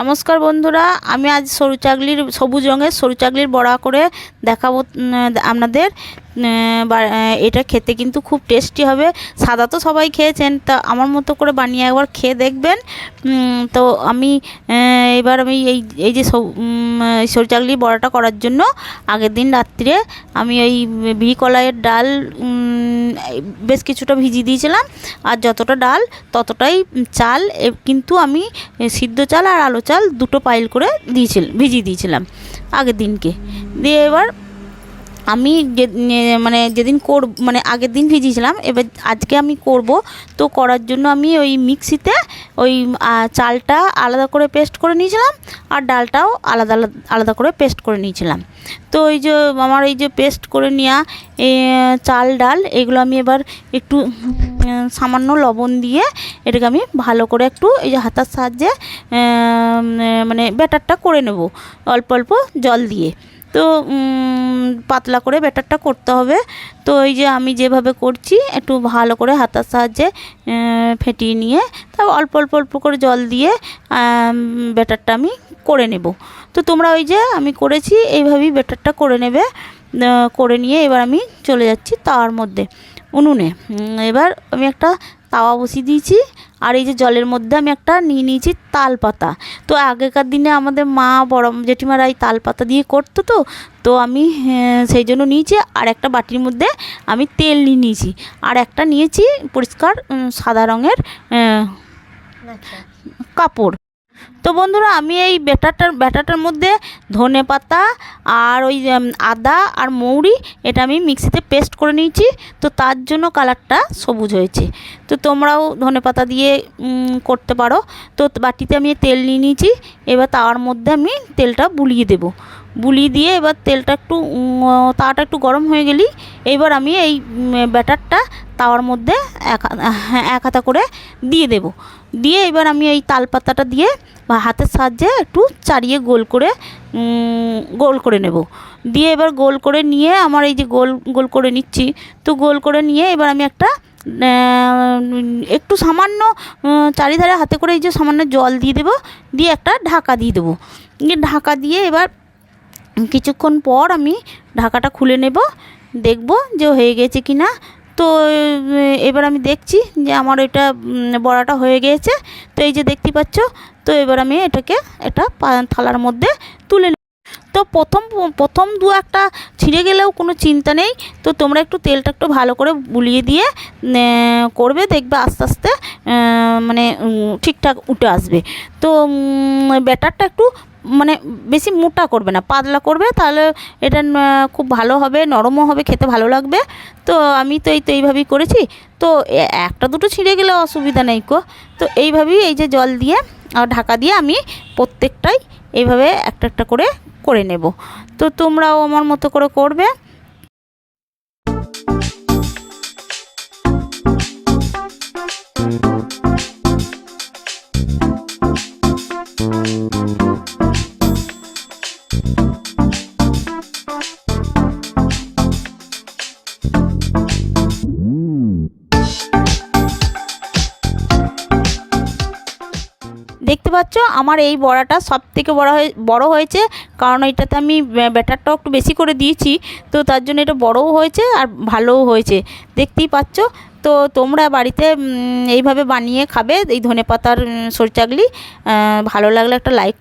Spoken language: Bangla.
নমস্কার বন্ধুরা, আমি আজ সরু চাকলির, সবুজ রঙের সরু চাকলির বড়া করে দেখাবো আপনাদের এটা খেতে কিন্তু খুব টেস্টি হবে। সাদা তো সবাই খেয়েছেন, তা আমার মতো করে বানিয়ে একবার খেয়ে দেখবেন। তো আমি এবার আমি এই এই যে সরু চাকলির বড়াটা করার জন্য আগের দিন রাত্রে আমি ওই বি কলাইয়ের ডাল বেশ কিছুটা ভিজিয়ে দিয়েছিলাম। আর যতটা ডাল, ততটাই চাল কিন্তু আমি সিদ্ধ চাল আর আলো চাল দুটো পাইল করে দিয়েছিলাম ভিজিয়ে দিয়েছিলাম আগের দিনকে। দিয়ে এবার আমি যে মানে যেদিন কর মানে আগের দিন ভিজিয়েছিলাম, এবার আজকে আমি করব। তো করার জন্য আমি ওই মিক্সিতে ওই চালটা আলাদা করে পেস্ট করে নিয়েছিলাম, আর ডালটাও আলাদা আলাদা করে পেস্ট করে নিয়েছিলাম। তো এই যে আমার এই যে পেস্ট করে নেওয়া চাল, ডাল, এগুলো আমি এবার একটু সামান্য লবণ দিয়ে এটাকে আমি ভালো করে একটু এই যে হাতার সাহায্যে মানে ব্যাটারটা করে নেব, অল্প অল্প জল দিয়ে। তো পাতলা করে ব্যাটারটা করতে হবে। তো এই যে আমি যেভাবে করছি, একটু ভালো করে হাতার সাহায্যে ফেটিয়ে নিয়ে, তারপর অল্প অল্প অল্প করে জল দিয়ে ব্যাটারটা আমি করে নেব। তো তোমরা ওই যে আমি করেছি, এইভাবেই ব্যাটারটা করে নেবে করে নিয়ে এবার আমি চলে যাচ্ছি তার মধ্যে, উনুনে। এবার আমি একটা তাওয়া বসিয়ে দিয়েছি। আর এই যে জলের মধ্যে আমি একটা নিয়ে নিয়েছি তাল পাতা তো আগেকার দিনে আমাদের মা বড় জেঠিমারা এই তাল পাতা দিয়ে করতো তো তো আমি সেই জন্য নিয়েছি। আর একটা বাটির মধ্যে আমি তেল নিয়ে নিয়েছি। আর একটা নিয়েছি পরিষ্কার সাদা রঙের কাপড়। তো বন্ধুরা আমি এই ব্যাটারটার ব্যাটারটার মধ্যে ধনে পাতা আর ওই আদা আর মৌরি এটা আমি মিক্সিতে পেস্ট করে নিয়েছি। তো তার জন্য কালারটা সবুজ হয়েছে। তো তোমরাও ধনে পাতা দিয়ে করতে পারো। তো বাটিতে আমি তেল নিয়ে নিয়েছি। এবার তাওয়ার মধ্যে আমি তেলটা বুলিয়ে দেব। বুলিয়ে দিয়ে এবার তেলটা একটু তাওয়াটা একটু গরম হয়ে গেলেই এবার আমি এই ব্যাটারটা তাওয়ার মধ্যে এক হ্যাঁ, এক হাতা করে দিয়ে দেব। দিয়ে এবার আমি এই তাল পাতাটা দিয়ে বা হাতের সাহায্যে একটু চারিয়ে গোল করে গোল করে নেব। দিয়ে এবার গোল করে নিয়ে আমার এই যে গোল গোল করে নিচ্ছি, তো গোল করে নিয়ে এবার আমি একটা একটু সামান্য চারিধারে হাতে করে এই যে সামান্য জল দিয়ে দেবো, দিয়ে একটা ঢাকা দিয়ে দেবো। দিয়ে ঢাকা দিয়ে এবার কিছুক্ষণ পর আমি ঢাকাটা খুলে নেব, দেখব যে হয়ে গেছে কি না তো এবার আমি দেখছি যে আমার এটা বড়াটা হয়ে গিয়েছে। তো এই যে দেখতে পাচ্ছ, তো এবার আমি এটাকে এটা থালার মধ্যে তুলে তো প্রথম প্রথম দু একটা ছিঁড়ে গেলেও কোনো চিন্তা নেই। তো তোমরা একটু তেলটা একটু ভালো করে বুলিয়ে দিয়ে করবে, দেখবে আস্তে আস্তে মানে ঠিকঠাক উঠে আসবে। তো ব্যাটারটা একটু মানে বেশি মোটা করবে না, পাতলা করবে, তাহলে এটা খুব ভালো হবে, নরমও হবে, খেতে ভালো লাগবে। তো আমি তো এই, তো এইভাবেই করেছি। তো একটা দুটো ছিঁড়ে গেলে অসুবিধা নেই কো। তো এইভাবেই এই যে জল দিয়ে আর ঢাকা দিয়ে আমি প্রত্যেকটাই এইভাবে একটা একটা করে করে নেব। তো তোমরাও আমার মতো করে করবে। দেখতে পাচ্ছ? আমার এই বড়াটা সব থেকে বড় হয়ে, বড়ো হয়েছে। কারণ এটাতে আমি ব্যাটারটাও একটু বেশি করে দিয়েছি। তো তার জন্য এটা বড়ও হয়েছে আর ভালোও হয়েছে। দেখতেই পাচ্ছ? তো তোমরা বাড়িতে এইভাবে বানিয়ে খাবে এই ধনে পাতার সরচাগলি। ভালো লাগলে একটা লাইক